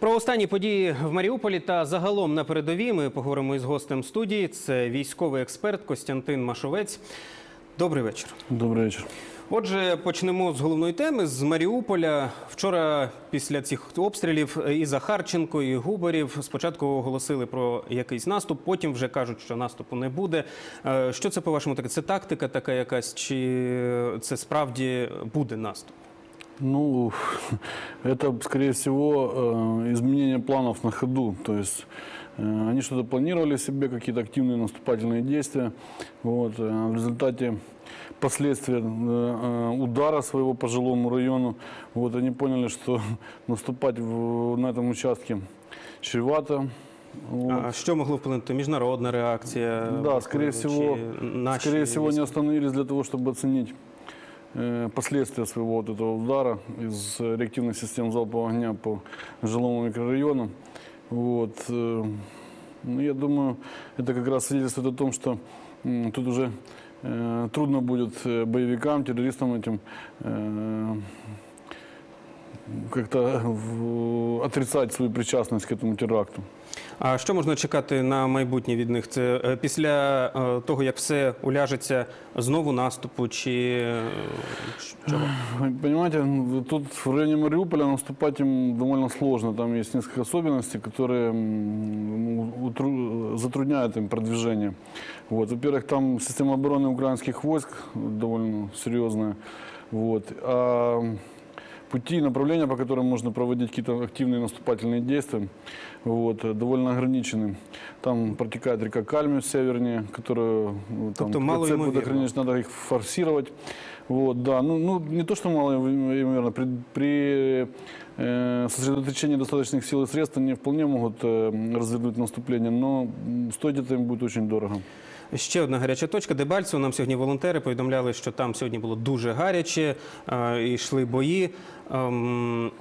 Про останні події в Маріуполі та загалом на передовій ми поговоримо із гостем студії. Це військовий експерт Костянтин Машовець. Добрий вечір. Добрый вечер. Отже, почнемо з головної теми з Маріуполя. Вчора, після цих обстрілів, і Захарченко, і Губарів спочатку оголосили про якийсь наступ, потім вже кажуть, що наступу не буде. Е, Що це по-вашому таке? Це тактика така якась, чи це справді буде наступ? Ну, это, скорее всего, э, изменение планов на ходу. То есть э, они что-то планировали себе, какие-то активные наступательные действия. Вот. э, В результате последствия э, э, удара своего по жилому району, вот, они поняли, что наступать в- на этом участке чревато. Вот. А що могло вплинути? Міжнародна реакція? Да, скорее чи всего, наші скорее всего, війська? не остановились для того, чтобы оценить э, последствия своего вот этого удара из э, реактивных систем залпового огня по жилому микрорайону. Вот. э, Ну, я думаю, это как раз свидетельствует о том, что м, тут уже э, трудно будет э, боевикам, террористам этим э, как-то в- отрицать свою причастность к этому теракту. А що можна чекати на майбутнє від них? Це е, після е, того, як все уляжеться, знову наступу чи е, чого? Вы Понимаете, м, тут в районе Мариуполя наступать им довольно сложно. Там есть несколько особенностей, которые м, ну, утру- затрудняют им продвижение. Вот. Во-первых, там система обороны украинских войск довольно серьезная. Вот. А пути и направления, по которым можно проводить какие-то активные наступательные действия, вот, э, довольно ограничены. Там протекает река Кальмиус севернее, которая ну, там Тобто мало КЦ ймовірно. будет ограничена, надо их форсировать. Вот, да, ну, ну не то, что мало именно, при, при э, сосредоточении достаточных сил и средств они вполне могут э, развернуть наступление, но м, стоить это им будет очень дорого. Ще одна гаряча точка. Дебальцево нам сьогодні волонтери повідомляли, що там сьогодні було дуже гаряче, е, і йшли бої. Ем,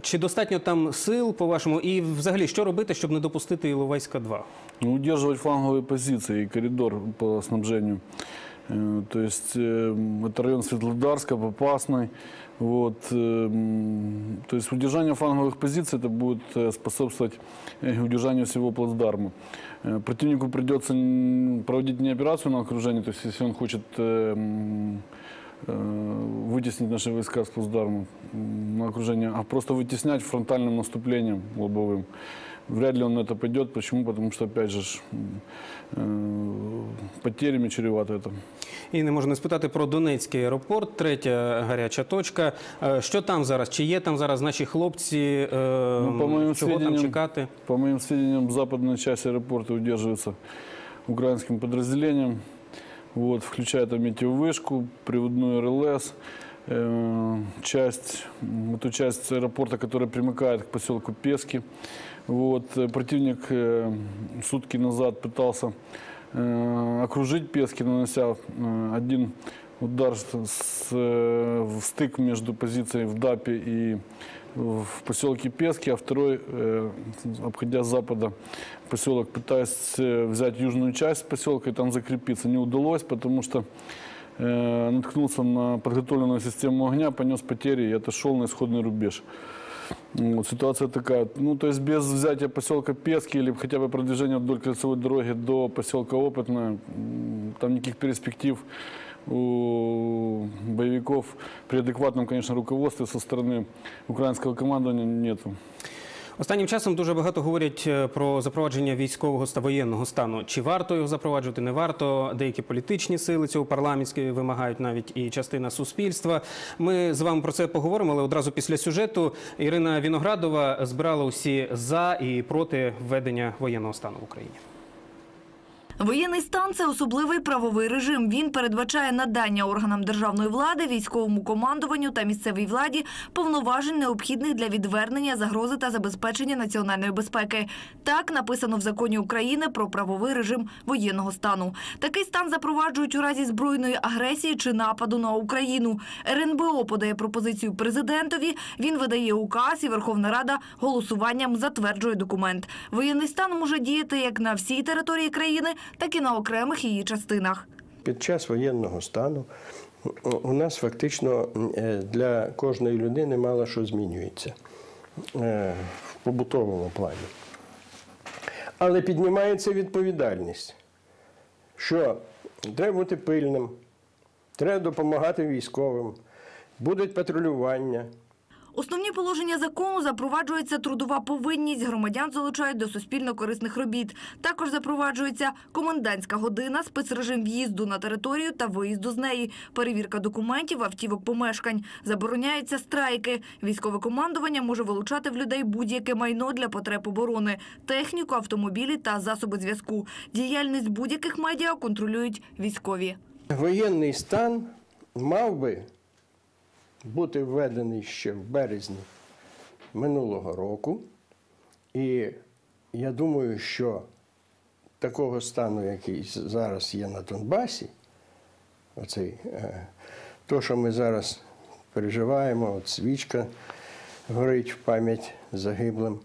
Чи достатньо там сил, по-вашому? І взагалі, що робити, щоб не допустити Іловайська 2? Ну, удерживать фланговые позиции и коридор по снабжению. Э, То есть э, это район Светлодарска, Попасный. Вот, э, м, то есть удержание фланговых позиций это будет э, способствовать э, удержанию всего плацдарма. Э, Противнику придется м, проводить не операцию на окружение, то есть если он хочет э, м, э, вытеснить наши войска с плацдарма м, на окружение, а просто вытеснять фронтальным наступлением лобовым. Вряд ли он на это пойдет. Почему? Потому что, опять же, ж, м, э, потерями чревато это. І не можна не спитати про Донецький аеропорт, третя гаряча точка. Е, Що там зараз? Чи є там зараз наші хлопці? Е, Ну, по моїм Чого там сведенням, чекати? По моим сведениям, западная часть аэропорта удерживается украинским подразделением. Вот, включая там метеовышку, приводную РЛС, э, часть, м, эту часть аэропорта, которая примыкает к поселку Пески. Вот, э, противник э, сутки назад пытался э, окружить Пески, нанося э, один удар с, с, э, в стык между позицией в ДАПе и в поселке Пески, а второй, э, обходя с запада поселок, пытаясь э, взять южную часть поселка и там закрепиться. Не удалось, потому что э, наткнулся на подготовленную систему огня, понес потери и отошел на исходный рубеж. Вот, ситуация такая. Ну, то есть без взятия поселка Пески или хотя бы продвижения вдоль кольцевой дороги до поселка Опытное, м, там никаких перспектив у боевиков при адекватном, конечно, руководстве со стороны украинского командования нету. Останнім часом дуже багато говорять е, про запровадження військового та воєнного стану. Чи варто його запроваджувати, не варто. Деякі політичні сили цього парламентські вимагають навіть і частина суспільства. Ми з вами про це поговоримо, але одразу після сюжету Ірина Віноградова збирала усі за і проти введення воєнного стану в Україні. Воєнний стан це особливий правовий режим. Він передбачає надання органам державної влади, військовому командуванню та місцевій владі повноважень, необхідних для відвернення загрози та забезпечення національної безпеки. Так написано в законі України про правовий режим воєнного стану. Такий стан запроваджують у разі збройної агресії чи нападу на Україну. РНБО подає пропозицію президентові. Він видає указ, і Верховна Рада голосуванням затверджує документ. Воєнний стан може діяти як на всій території країни, так і на окремих її частинах. Під час воєнного стану у нас фактично е, для кожної людини мало що змінюється. е, в побутовому плані. Але піднімається відповідальність, що треба бути пильним, треба допомагати військовим, будуть патрулювання. Основні положення закону запроваджується трудова повинність, громадян залучають до суспільно-корисних робіт. Також запроваджується комендантська година, спецрежим в'їзду на територію та виїзду з неї, перевірка документів, автівок помешкань. Забороняються страйки. Військове командування може вилучати в людей будь-яке майно для потреб оборони, техніку, автомобілі та засоби зв'язку. Діяльність будь-яких медіа контролюють військові. Воєнний стан мав би бути введений ще в березні минулого року. І я думаю, що такого стану, який зараз є на Донбасі, оцей, е, то, що ми зараз переживаємо, от свічка горить в пам'ять загиблим,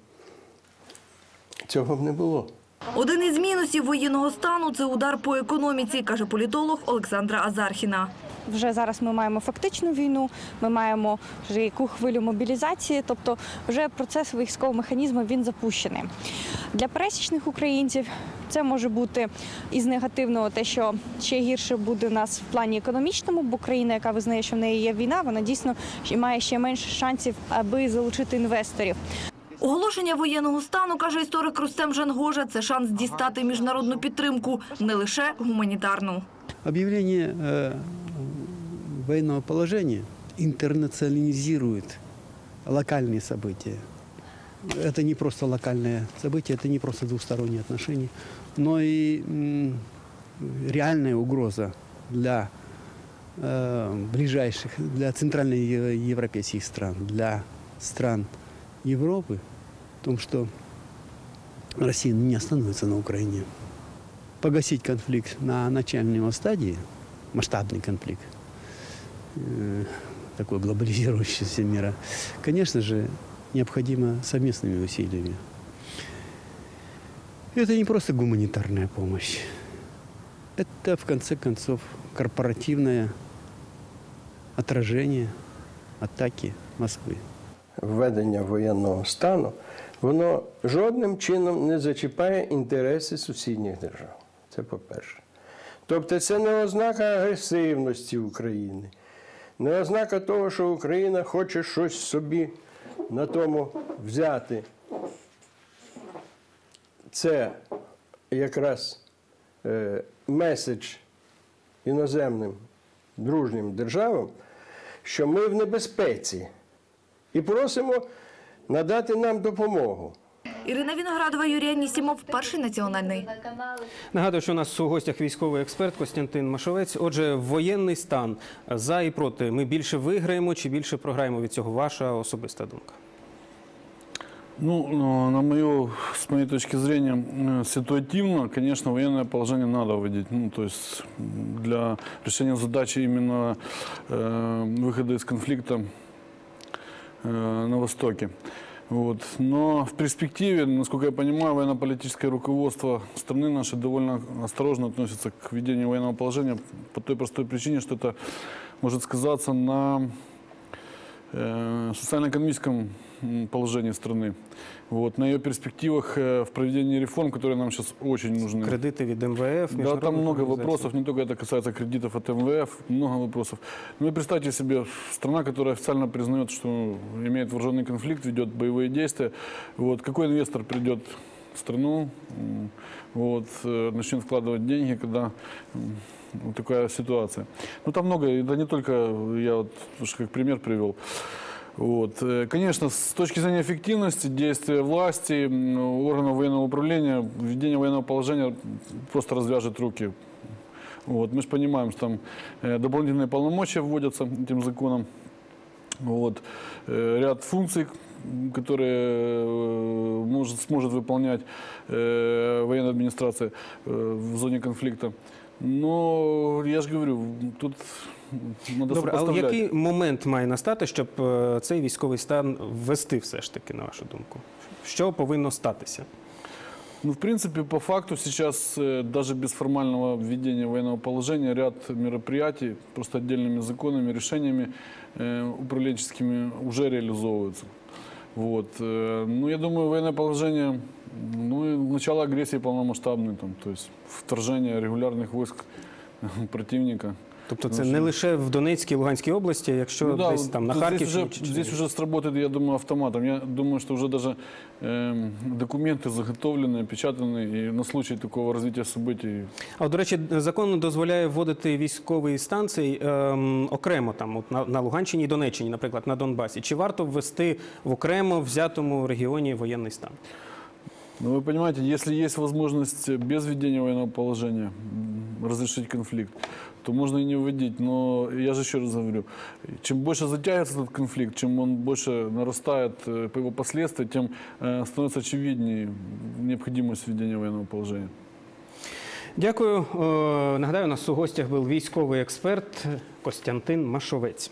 цього б не було. Один із мінусів воєнного стану – це удар по економіці, каже політолог Олександра Азархіна. Вже зараз ми маємо фактичну війну, ми маємо вже яку хвилю мобілізації, тобто вже процес військового механізму він запущений. Для пересічних українців це може бути із негативного те, що ще гірше буде у нас в плані економічному, бо країна, яка визнає, що в неї є війна, вона дійсно має ще менше шансів, аби залучити інвесторів. Оголошення воєнного стану, каже історик Рустем Жангожа, це шанс дістати міжнародну підтримку, не лише гуманітарну. Объявление э, военного положения интернационализирует локальные события. Это не просто локальное событие, это не просто двусторонние отношения, но и реальная угроза для э, ближайших, для центральноевропейских стран, для стран Европы, в том, что Россия не остановится на Украине погасить конфликт на начальной его стадии, масштабный конфликт, э, такой глобализирующийся мира, конечно же, необходимо совместными усилиями. Это не просто гуманитарная помощь. Это, в конце концов, корпоративное отражение атаки Москвы. введення воєнного стану, воно жодним чином не зачіпає інтереси сусідніх держав. Це по-перше. Тобто це не ознака агресивності України, не ознака того, що Україна хоче щось собі на тому взяти. Це якраз е, меседж іноземним дружнім державам, що ми в небезпеці і просимо надати нам допомогу. Ірина Віноградова, Юрій Анісімов, Перший національний. Нагадую, що у нас у гостях військовий експерт Костянтин Машовець. Отже, воєнний стан за і проти. Ми більше виграємо чи більше програємо від цього? Ваша особиста думка. Ну, э, на мою, с моей точки зрения, э, ситуативно, конечно, военное положение надо вводить. Ну, то есть м, для решения задачи именно э, выхода из конфликта э, на Востоке. Вот. Но в перспективе, насколько я понимаю, военно-политическое руководство страны нашей довольно осторожно относится к введению военного положения по той простой причине, что это может сказаться на э, социально-экономическом м, положении страны, вот, на ее перспективах э, в проведении реформ, которые нам сейчас очень нужны. Кредити від МВФ, Да, міжнародних там много організацій. вопросов, не только это касается кредитов от МВФ, много вопросов. Ну и представьте себе, страна, которая официально признает, что имеет вооруженный конфликт, ведет боевые действия. Вот, какой инвестор придет в страну, м, вот, э, начнет вкладывать деньги, когда м, вот такая ситуация. Ну там много, и да не только, я вот уж как пример привел. Вот. Э, Конечно, с точки зрения эффективности действия власти, м, органов военного управления, введение военного положения просто развяжет руки. Вот. Мы же понимаем, что там э, дополнительные полномочия вводятся этим законом. Вот. Э, Ряд функций, м, которые э, может, сможет выполнять э, военная администрация э, в зоне конфликта. Но я же говорю, тут надо Добре, але сопоставлять. який момент має настати, щоб е, цей військовий стан ввести все ж таки, на вашу думку? Що повинно статися? Ну, в принципе, по факту сейчас э, даже без формального введения военного положения ряд мероприятий просто отдельными законами, решениями э, управленческими уже реализовываются. Вот. э, Ну, я думаю, военное положение, ну, начало агрессии полномасштабной, там, то есть вторжение регулярных войск противника. Тобто це не лише в Донецькій, Луганській області, якщо Ну да, десь вот там на тут здесь Харківщині уже, чи здесь Чернігівщині. уже сработает, я думаю, автоматом. Я думаю, что уже даже эм, документы заготовлены, опечатаны, и на случай такого развития событий А от, до речі, закон дозволяє вводити військовий стан цей ем, окремо там, от на, на Луганщині і Донеччині, наприклад, на Донбасі. Чи варто ввести в окремо взятому регіоні воєнний стан? Ну, вы понимаете, если есть возможность без введения военного положения м, разрешить конфликт, то можно и не вводить. Но я же еще раз говорю, чем больше затягивается этот конфликт, чем он больше нарастает э, по его последствия, тем э, становится очевиднее необходимость введения военного положения. Дякую. Е, Нагадаю, у нас у гостях був військовий експерт Костянтин Машовець.